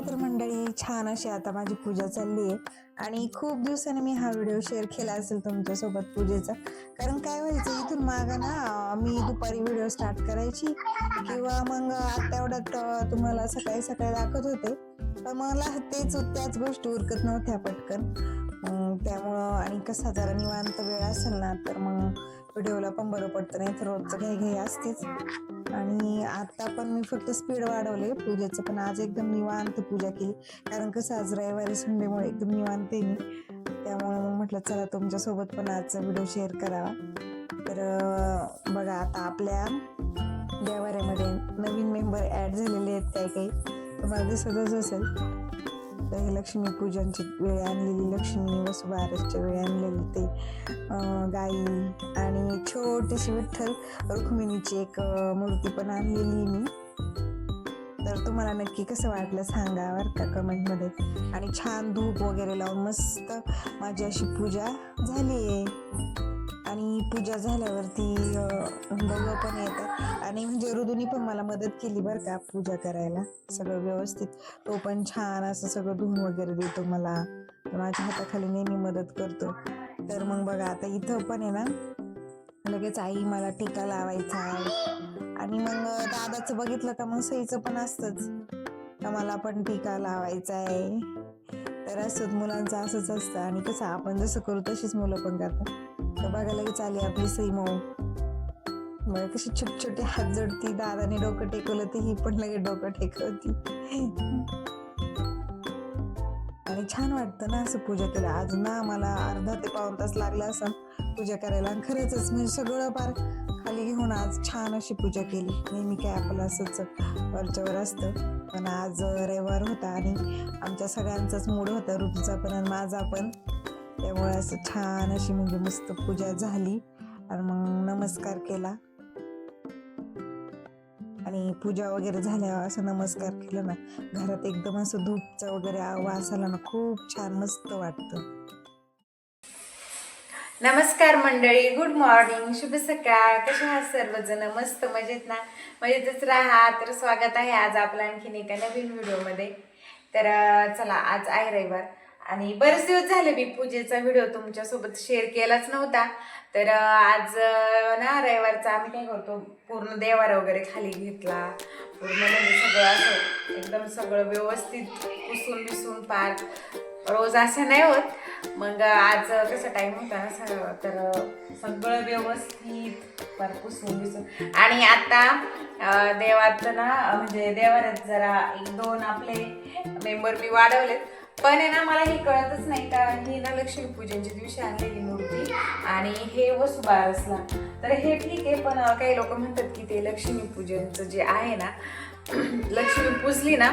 चला तर मंडळी छान अशी आता माझी पूजा चालली आहे. आणि खूप दिवसाने मी हा व्हिडिओ शेअर केला असेल तुमच्यासोबत पूजेचा. कारण काय व्हायचं इथून मागं ना मी दुपारी व्हिडिओ स्टार्ट करायची. किंवा मग आता एवढ्यात तुम्हाला सकाळी सकाळी दाखवत होते. पण मला तेच त्याच गोष्टी उरकत नव्हत्या पटकन. त्यामुळं आणि कसा जरा निवांत वेळ असेल ना तर मग व्हिडिओला पण बरं पडतं नाही तर रोजचं घाई घाई असतेच. आणि आता पण मी फक्त स्पीड वाढवले पूजेचं पण आज एकदम निवांत पूजा केली. कारण कसं आज रविवारी संडेमुळे एकदम निवांत आहे मी. त्यामुळे मग म्हटलं चला तुमच्यासोबत पण आजचा व्हिडिओ शेअर करावा. तर बघा आता आपल्या देवाऱ्यामध्ये नवीन मेंबर ॲड झालेले आहेत काही काही. तुम्हाला दिसतच असेल. हे लक्ष्मी पूजनची वेळ आणलेली. लक्ष्मी वसुबारसच्या वेळी आणलेली ते. गाई आणि छोटीशी विठ्ठल रुक्मिणीची एक मूर्ती पण आणलेली मी. तर तुम्हाला नक्की कसं वाटलं सांगा बरं का कमेंटमध्ये. आणि छान धूप वगैरे लावून मस्त माझी अशी पूजा झाली आहे. पूजा झाल्यावरती बघ पण येतात. आणि म्हणजे ऋदूनी पण मला मदत केली बरं का पूजा करायला. सगळं व्यवस्थित. तो पण छान असं सगळं धुवून वगैरे देतो मला. माझ्या हाताखाली नेहमी मदत करतो. तर मग बघा आता इथं पण आहे ना लगेच आई मला टीका लावायचा आहे. आणि मग दादाचं बघितलं का मग सईचं पण असतंच. का मला पण टीका लावायचा आहे. तर असंच मुलांचं असंच असतं. आणि कसं आपण जसं करू तशीच मुलं पण करतात. तर बघा लगेच आली आपली सई मग कशी छोटे छोटे हात जोडती दादाने डोकं टेकवलं तर ही पण लगेच डोकं टेकवती. आणि छान वाटतं ना असं पूजा केलं. आज ना मला अर्धा ते पाऊण तास लागला असं पूजा करायला. आणि खरंच म्हणजे सगळं पार खाली घेऊन आज छान अशी पूजा केली. नेहमी काय आपलं असंच वरच्यावर असतं. पण आज रविवार होता आणि आमच्या सगळ्यांचाच मूड होता. ऋतूचा पण आणि माझा पण. त्यामुळे असं छान अशी म्हणजे मस्त पूजा झाली. आणि मग नमस्कार केला. आणि पूजा वगैरे झाल्यावर असं नमस्कार केलं ना घरात एकदम असं धूपचा वगैरे आवाज आला ना खूप छान मस्त वाटतं. नमस्कार मंडळी गुड मॉर्निंग शुभ सकाळ. कसे आहात सर्वजण? मस्त मजेत ना? मजेतच राहा. तर स्वागत आहे आज आपलं आणखीन एका नवीन व्हिडिओमध्ये तर चला आज आहे रविवार. आणि बरेच दिवस झाले मी पूजेचा व्हिडिओ तुमच्यासोबत शेअर केलाच नव्हता. तर आज ना रविवारचा आम्ही काय करतो पूर्ण देवारा वगैरे खाली घेतला. पूर्ण म्हणजे सगळं असं एकदम सगळं व्यवस्थित पुसून बिसून पार रोज असं नाही होत. मग आज कसा टाईम होता ना सगळं तर सगळं व्यवस्थित फार पुसून बिसून. आणि आता देवात ना म्हणजे देवाऱ्यात जरा एक दोन आपले मेंबर मी वाढवलेत. पण आहे ना मला हे कळतच नाही का? ही ना लक्ष्मीपूजनच्या दिवशी आणलेली मूर्ती आणि हे वसुबारसला तर हे ठीक आहे पण काही लोक म्हणतात की ते लक्ष्मीपूजनचं जे आहे ना लक्ष्मी पूजली ना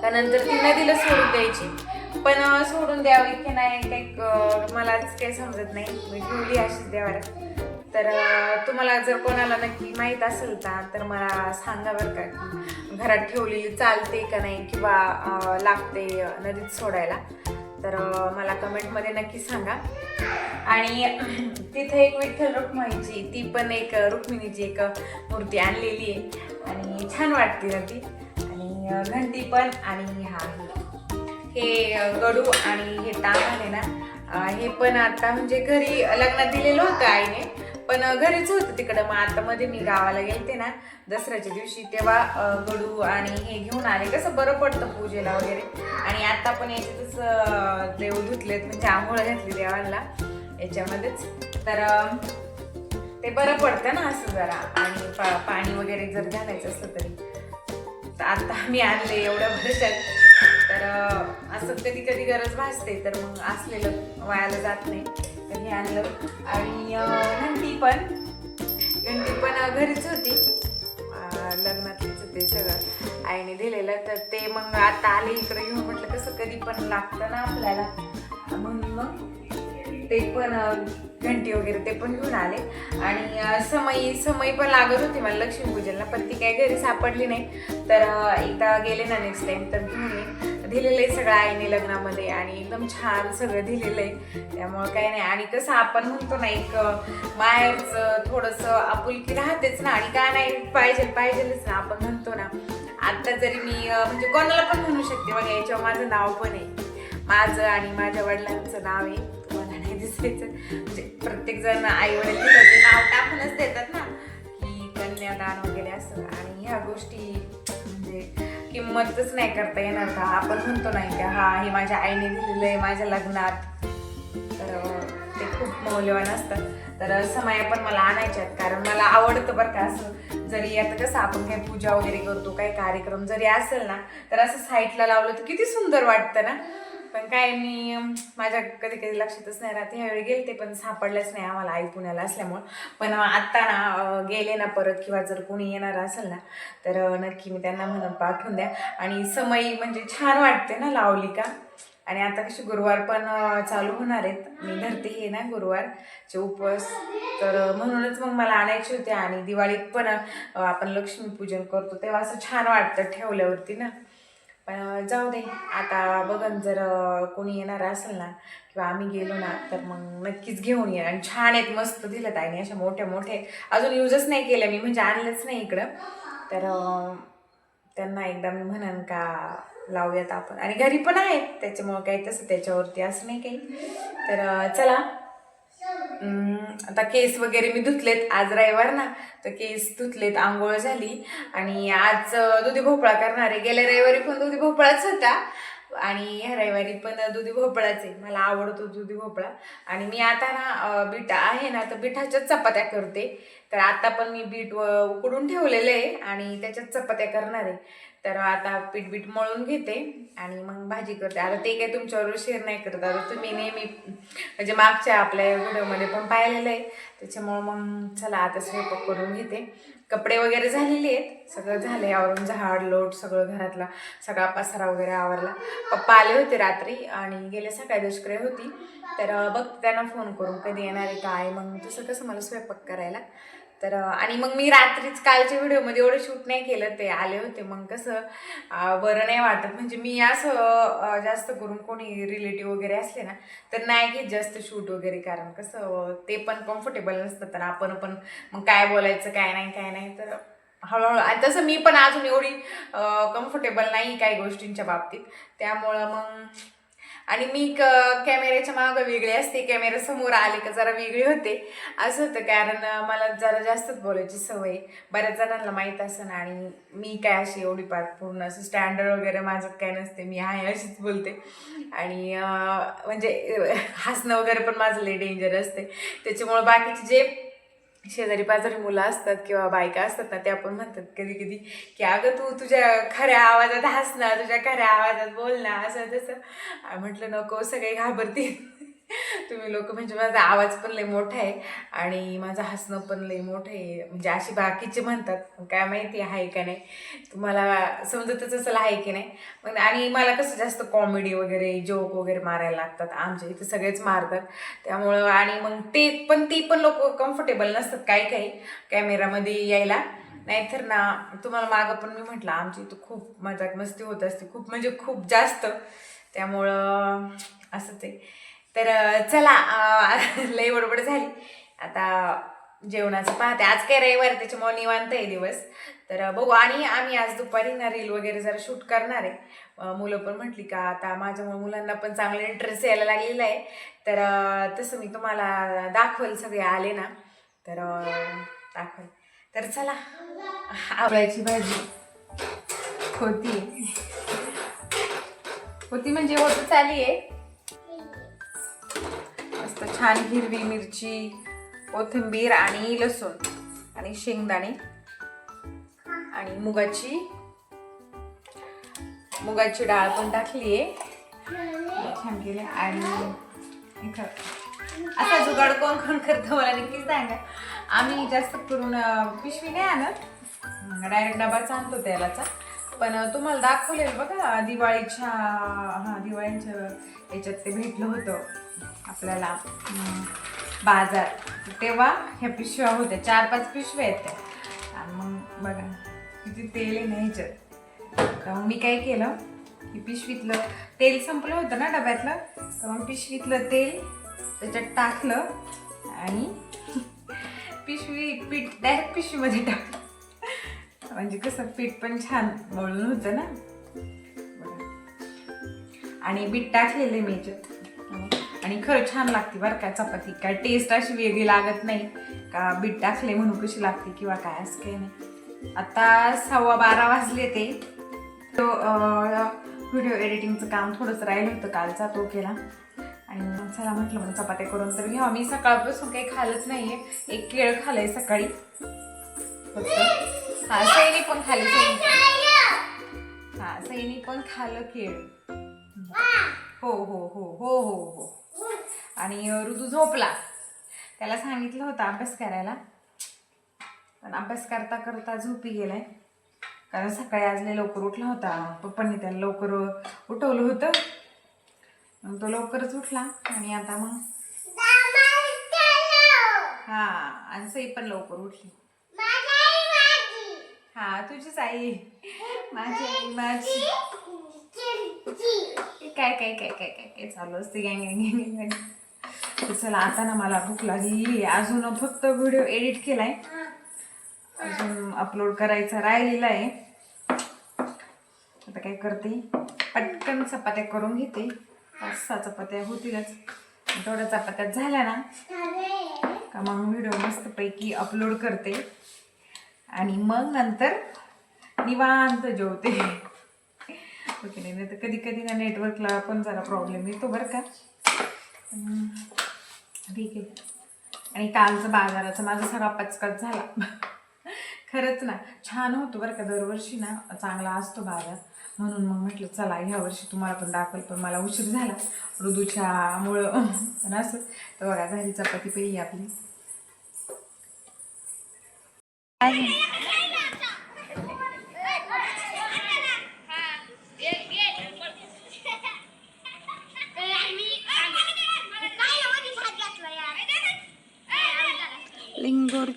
त्यानंतर नंतर ती नदीला सोडून द्यायची. पण सोडून द्यावी की नाही काही मलाच काही समजत नाही. मी ठेवली अशीच देवाला. तर तुम्हाला जर कोणाला नक्की माहीत असेल तर मला सांगा बरं का घरात ठेवलेली चालते का नाही किंवा लागते नदीत सोडायला. तर मला कमेंटमध्ये नक्की सांगा. आणि तिथे एक विठ्ठल रुक्माईची ती पण एक रुक्मिणीची एक मूर्ती आणलेली आहे. आणि छान वाटते ना ती आणि घंटी पण आणि हा हे गडू आणि हे ताम आहे ना हे पण आता म्हणजे घरी लग्नात दिलेलं होतं आईने. पण घरीच होतं तिकडं. मग आता मध्ये मी गावाला गेलते ना दसऱ्याच्या दिवशी तेव्हा गडू आणि हे घेऊन आले. कसं बरं पडतं पूजेला वगैरे. आणि आता पण याच्यातच देव धुतलेत. म्हणजे आंघोळ घातली देवाला. याच्यामध्येच. तर ते बरं पडतं ना असं जरा. आणि पा पाणी वगैरे जर घालायचं असलं तरी. तर आता मी आणले एवढ्या वर्षात तर असं कधी कधी गरज भासते तर मग असलेलं वायाला जात नाही. तर हे आणलं. आणि घंटी पण घंटी पण घरीच होती. लग्नातलीच ते सगळं. आईने दिलेलं तर ते मग आता आले इकडे घेऊन. म्हटलं कसं कधी पण लागतं ना आपल्याला. म्हणून मग ते पण घंटी वगैरे ते पण घेऊन आले. आणि अं, समई पण लागत होती मला लक्ष्मीपूजनला पण ती काही घरी सापडली नाही. तर एकदा गेले ना नेक्स्ट टाइम तर घेऊन दिलेलं आहे सगळं आईने लग्नामध्ये आणि एकदम छान सगळं दिलेलं आहे त्यामुळं काही नाही. आणि कसं आपण म्हणतो ना एक माहेरचं थोडंसं आपुलकी राहतेच ना आणि काय नाही पाहिजे पाहिजेच ना. आपण म्हणतो ना आत्ता जरी मी म्हणजे कोणाला पण म्हणू शकते बघा याच्यावर माझं नाव पण आहे. माझं आणि माझ्या वडिलांचं नाव आहे. तुम्हाला नाही दिसायचं. म्हणजे प्रत्येक जण आई वडील नाव टाकूनच देतात ना की कन्यादान वगैरे असं. आणि ह्या गोष्टी म्हणजे किंमतच नाही करता येणार का? आपण म्हणतो नाही का हा हे माझ्या आईने दिलेलं आहे माझ्या लग्नात. तर ते खूप मौल्यवान असतात तर समाया पण मला आणायच्या आहेत. कारण मला आवडतं बरं का असं जरी आता कसं आपण काही पूजा वगैरे करतो काही कार्यक्रम जरी असेल ना तर असं साईडला लावलं तर किती सुंदर वाटतं ना? पण काय मी माझ्या कधी कधी लक्षातच नाही राहते. ह्यावेळी गेले ते पण सापडलंच नाही आम्हाला आई पुण्याला असल्यामुळं. पण आत्ता ना गेले ना परत किंवा जर कोणी येणार असेल ना तर नक्की मी त्यांना म्हणून पाठवून द्या. आणि समय म्हणजे छान वाटते ना लावली का आणि आता कशी गुरुवार पण चालू होणार आहेत. मी धरते हे ना गुरुवारचे उपवास. तर म्हणूनच मग मला आणायचे होते आणि दिवाळीत पण आपण लक्ष्मीपूजन करतो तेव्हा असं छान वाटतं ठेवल्यावरती ना. पण जाऊ दे. आता बघन जर कोणी येणार असेल ना किंवा आम्ही गेलो ना तर मग नक्कीच घेऊन ये. आणि छान आहेत मस्त दिलं ताईने अशा मोठ्या मोठे अजून यूजच नाही केले मी म्हणजे आणलंच नाही इकडं. तर त्यांना एकदा मी म्हणन का लावूयात आपण. आणि घरी पण आहेत त्याच्यामुळं काही तसं त्याच्यावरती असं नाही काही. तर चला. आता केस वगैरे मी धुतलेत. आज रविवार ना तर केस धुतलेत आंघोळ झाली. आणि आज दुधी भोपळा करणार. आहे गेल्या रविवारी पण दुधी भोपळाच होता. आणि ह्या रविवारी पण दुधी भोपळाच आहे. मला आवडतो दुधी भोपळा. आणि मी आता ना अं, बीट आहे ना तर बिठाच्याच चपात्या करते. तर आता पण मी बीट उकडून ठेवलेलं आहे. आणि त्याच्यात चपात्या करणार आहे. तर आता पीठ बीठ मळून घेते आणि मग भाजी करते. आता ते काही तुमच्याबरोबर शेअर नाही करत. आता तुम्ही नेहमी म्हणजे मागच्या आपल्या व्हिडिओमध्ये पण पाहिलेलं आहे. त्याच्यामुळं मग चला आता स्वयंपाक करून घेते. कपडे वगैरे झालेले आहेत. सगळं झालं आहे आवरून झाड लोट सगळं घरातला. सगळा पसारा वगैरे आवरला. पप्पा आले होते रात्री आणि गेले सकाळी दुष्क्रिय होती. तर बघ त्यांना फोन करून कधी येणार आहे काय मग तसं कसं मला स्वयंपाक करायला. तर आणि मग मी रात्रीच कालच्या व्हिडिओमध्ये एवढं शूट नाही केलं ते आले होते. मग कसं बरं नाही वाटत. म्हणजे मी असं जास्त करून कोणी रिलेटिव्ह वगैरे असले ना तर नाही घेत जास्त शूट वगैरे. कारण कसं ते पण कम्फर्टेबल नसतं तर आपण पण मग काय बोलायचं काय नाही काय नाही. तर हळूहळू आणि तसं मी पण अजून एवढी कम्फर्टेबल नाही काही गोष्टींच्या बाबतीत. त्यामुळं मग आणि मी क कॅमेऱ्याच्या मागं वेगळी असते. कॅमेरा समोर आले का जरा वेगळी होते. असं होतं. कारण मला जरा जास्तच बोलायची सवय. बऱ्याच जणांना माहीत असं आणि मी काय अशी एवढी पार पूर्ण असं स्टँडर्ड वगैरे माझं काय नसते. मी आहे अशीच बोलते. आणि म्हणजे हसणं वगैरे पण माझं लई डेंजर असते. त्याच्यामुळं बाकीचे जे शेजारी पाजारी मुलं असतात किंवा बायका असतात ना ते आपण म्हणतात कधी कधी की अगं तू तुझ्या खऱ्या आवाजात हस ना तुझ्या खऱ्या आवाजात बोल ना असं तसं. म्हटलं नको सगळे घाबरतील. तुम्ही लोक म्हणजे माझा आवाज पण लई मोठा आहे आणि माझं हसणं पण लई मोठं आहे. म्हणजे अशी बाकीचे म्हणतात काय माहिती आहे का नाही? तुम्हाला समजतच असेल आहे की नाही? मग आणि मला कसं जास्त कॉमेडी वगैरे जोक वगैरे मारायला लागतात. आमच्या इथे सगळेच मारतात. त्यामुळं आणि मग ते पण ती पण लोक कम्फर्टेबल नसतात काही काही. कॅमेरामध्ये यायला. नाहीतर ना तुम्हाला मागं पण मी म्हटलं आमची इथं खूप मजाक मस्ती होत असते. खूप म्हणजे खूप जास्त. त्यामुळं असंच आहे तर चला लई बडबड झाली. आता जेवणाचं पाहते. आज काय रविवार त्याच्यामुळे निवांत आहे दिवस. तर बघू. आणि आम्ही आज दुपारी ना रील वगैरे जरा शूट करणार आहे. मुलं पण म्हटली का आता माझ्यामुळे मुलांना पण चांगला इंटरेस्ट यायला लागलेला आहे. तर तसं मी तुम्हाला दाखवेल सगळे आले ना. तर दाखवल दाखवेल. तर चला. आवळ्याची भाजी. होती. होती म्हणजे होत चाली आहे. छान हिरवी मिरची कोथिंबीर आणि लसूण आणि शेंगदाणे आणि मुगाची मुगाची डाळ पण टाकली आहे छान केली आणि असा जुगाड कोण कोण करतं मला नक्कीच सांगा. आम्ही जास्त करून पिशवी नाही आणत. डायरेक्ट डबाच आणतो तेलाचा. पण तुम्हाला दाखवलेलं बघा दिवाळीच्या हां दिवाळीच्या याच्यात ते भेटलं होतं. आपल्याला बाजार. तेव्हा ह्या पिशव्या होत्या. चार पाच पिशव्या आहेत त्या आणि मग बघा किती तेल आहे ना ह्याच्यात. तर मग मी काय केलं की पिशवीतलं तेल संपलं होतं ना डब्यातलं तर मग पिशवीतलं तेल त्याच्यात टाकलं आणि पिशवी पीठ डायरेक्ट पिशवीमध्ये टाकलं. म्हणजे कसं पीठ पण छान मळून होतं ना. आणि बीट टाकलेले मी याच्यात. आणि खरं छान लागते बरं काय चपाती. काय टेस्ट अशी वेगळी लागत नाही. का बीट टाकले म्हणून कशी लागते किंवा काय असं काही नाही. आता सव्वा बारा वाजले ते. तो व्हिडिओ एडिटिंगचं काम थोडंसं राहिलं होतं कालचा तो केला आणि मग चला म्हटलं मग चपात्या करून तर घ्या मी सकाळपासून काही खाल्लंच नाहीये. एक केळ खाल्लंय सकाळी. फक्त. हा सैनी पण खाली हा सैनी पण खाल्लं केळ. हो हो हो हो हो हो. आणि ऋतू झोपला. त्याला सांगितलं होतं अभ्यास करायला. पण अभ्यास करता करता झोपी गेलाय. कारण सकाळी आज लय लवकर उठला होता. पप्पांनी त्याला लवकर उठवलं होतं. मग तो लवकरच उठला आणि आता मग हा आणि सई पण लवकर उठली. हा तुझीच आई माझी आई माझी. काय काय काय काय काय काय चालू असते? गँग गँग. चला आता ना मला भूक लागली. अजून फक्त व्हिडिओ एडिट केलाय. अजून अपलोड करायचा राहिलेला आहे. आता काय करते? पटकन चपात्या करून घेते. पाच सहा चपात्या होतीलच. थोड्या चपात्या झाल्या ना? का मग व्हिडिओ मस्तपैकी अपलोड करते. आणि मग नंतर निवांत जेवते. ओके नाही तर कधी कधी ना नेटवर्कला पण जरा प्रॉब्लेम येतो बरं का. ठीक आहे. आणि कालचं बाजाराचा माझा सगळा पचकच झाला. खरंच ना छान होतो बरं का दरवर्षी ना चांगला असतो बाजार. म्हणून मग म्हटलं चला ह्या वर्षी तुम्हाला पण दाखवेल पण मला उशीर झाला. ऋदूच्या मुळं पण असं. तर बघा झाली चपाती पहिली आपली.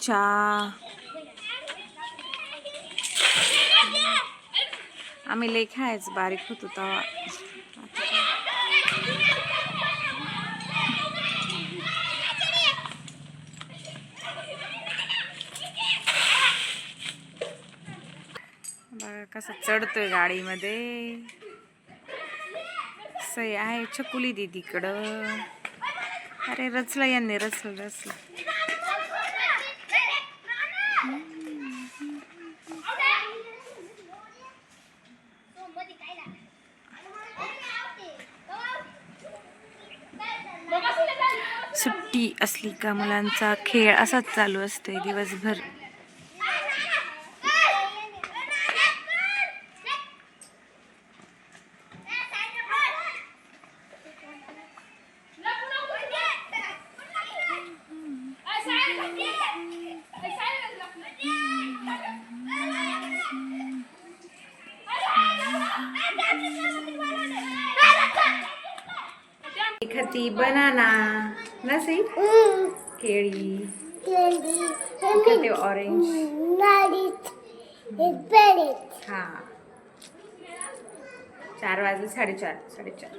अच्छा. आम्ही लई खायचं बारीक होतो तेव्हा. बघा कसा चढतोय गाडीमध्ये. सई आहे छकुली दीदीकडं. अरे रचलं यांनी रचलं रचलं. असली का मुलांचा खेळ? असाच चालू असतोय दिवसभर. खाती बनाना. नसे केळी खाते ऑरेंज हा। चार वाजले साडेचार साडेचार.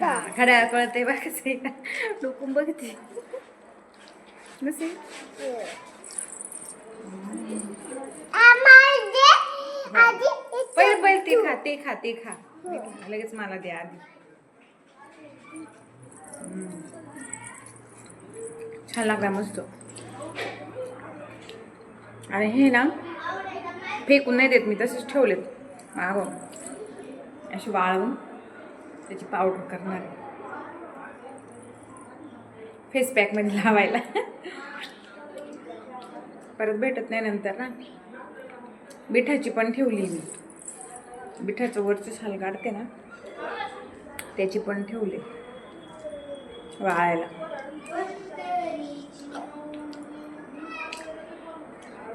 हा खड्या कळते बघ कसे डोकून बघते. नसे पहिले पहिले ते खा ते खा ते खा. ते. लगेच मला द्या आधी. छान लागला मस्त. आणि हे ना फेकून नाही देत मी तसेच ठेवलेत. मागून अशी वाळवून त्याची पावडर करणार फेस पॅकमध्ये लावायला. परत भेटत नाही नंतर ना. बिठाची पण ठेवली मी. बिठाचं वरचं छाल काढते ना. त्याची पण ठेवली. वाळायला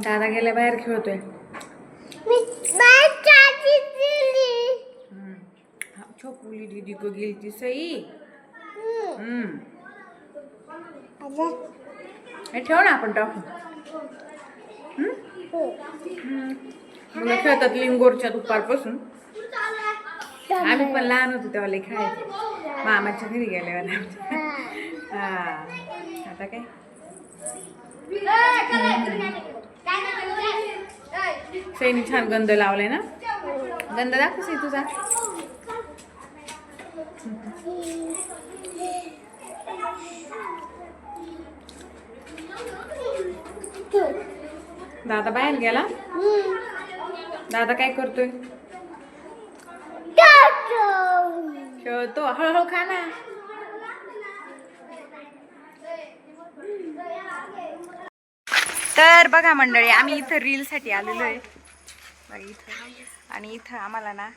दादा गेल्या बाहेर खेळतोय. छोकुली दीदी को गेली ती सई. हे ठेव ना आपण? हम्म. मुलं खेळतात लिंगोरच्या दुपारपासून. आम्ही पण लहान होतो तेव्हा खेळायचो. मामाच्या घरी गेल्यावर. हा. आता काय? सैनी छान गंध लावलाय ना? गंध दाखव सई तुझा. दादा बाहेर गेला? दादा काय करतोय? खेळतो. हळूहळू खा ना. तर बघा मंडळी आम्ही इथं रीलसाठी आलेलो आहे. बघा इथं. आणि इथं आम्हाला ना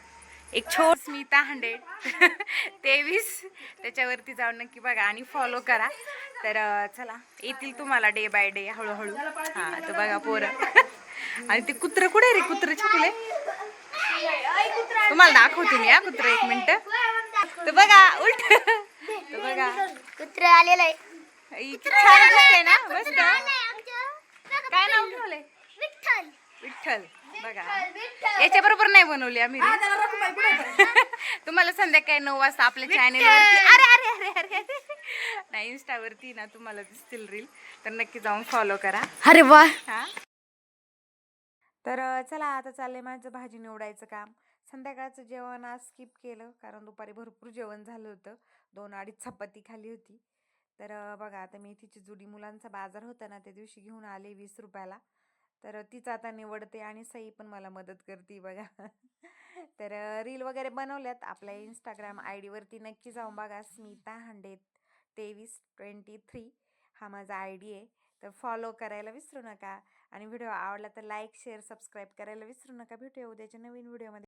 एक छोट स्मिता हंड्रेड तेवीस. त्याच्यावरती जाऊन नक्की बघा आणि फॉलो करा. तर चला येतील तुम्हाला डे बाय डे हळूहळू. हा तर बघा पोरं. आणि ते कुत्र कुठे रे? कुत्र छकुले? तुम्हाला दाखवते मी हा कुत्र एक मिनिट. तर बघा उलट. तर बघा. कुत्र आलेलं आहे. छान दिसते ना? मस्त. काय नाव ठेवलंय? विठ्ठल. विठ्ठल. बघा. याच्या बरोबर नाही बनवली आम्ही. तुम्हाला संध्याकाळी नऊ वाजता आपल्या चॅनेल अरे अरे अरे अरे अरे. नाही इंस्टा वरती ना तुम्हाला दिसतील रील तर नक्की जाऊन फॉलो करा. अरे वा. हा? तर चला आता चाललंय माझं भाजी निवडायचं काम. संध्याकाळचं जेवण आज स्किप केलं कारण दुपारी भरपूर जेवण झालं होतं. दोन अडीच चपाती खाली होती. तर बघा आता मेथीची जुडी मुलांचा बाजार होता ना त्या दिवशी घेऊन आले वीस रुपयाला. तर तीच आता निवडते आणि सई पण मला मदत करते बघा. तर रील वगैरे बनवल्यात. आपल्या इंस्टाग्राम आय डीवरती नक्की जाऊन बघा. स्मिता हंड्रेड तेवीस ट्वेंटी थ्री हा माझा आय डी आहे. तर फॉलो करायला विसरू नका. आणि व्हिडिओ आवडला तर लाईक शेअर सबस्क्राईब करायला विसरू नका. भेटूया उद्याच्या नवीन व्हिडिओमध्ये.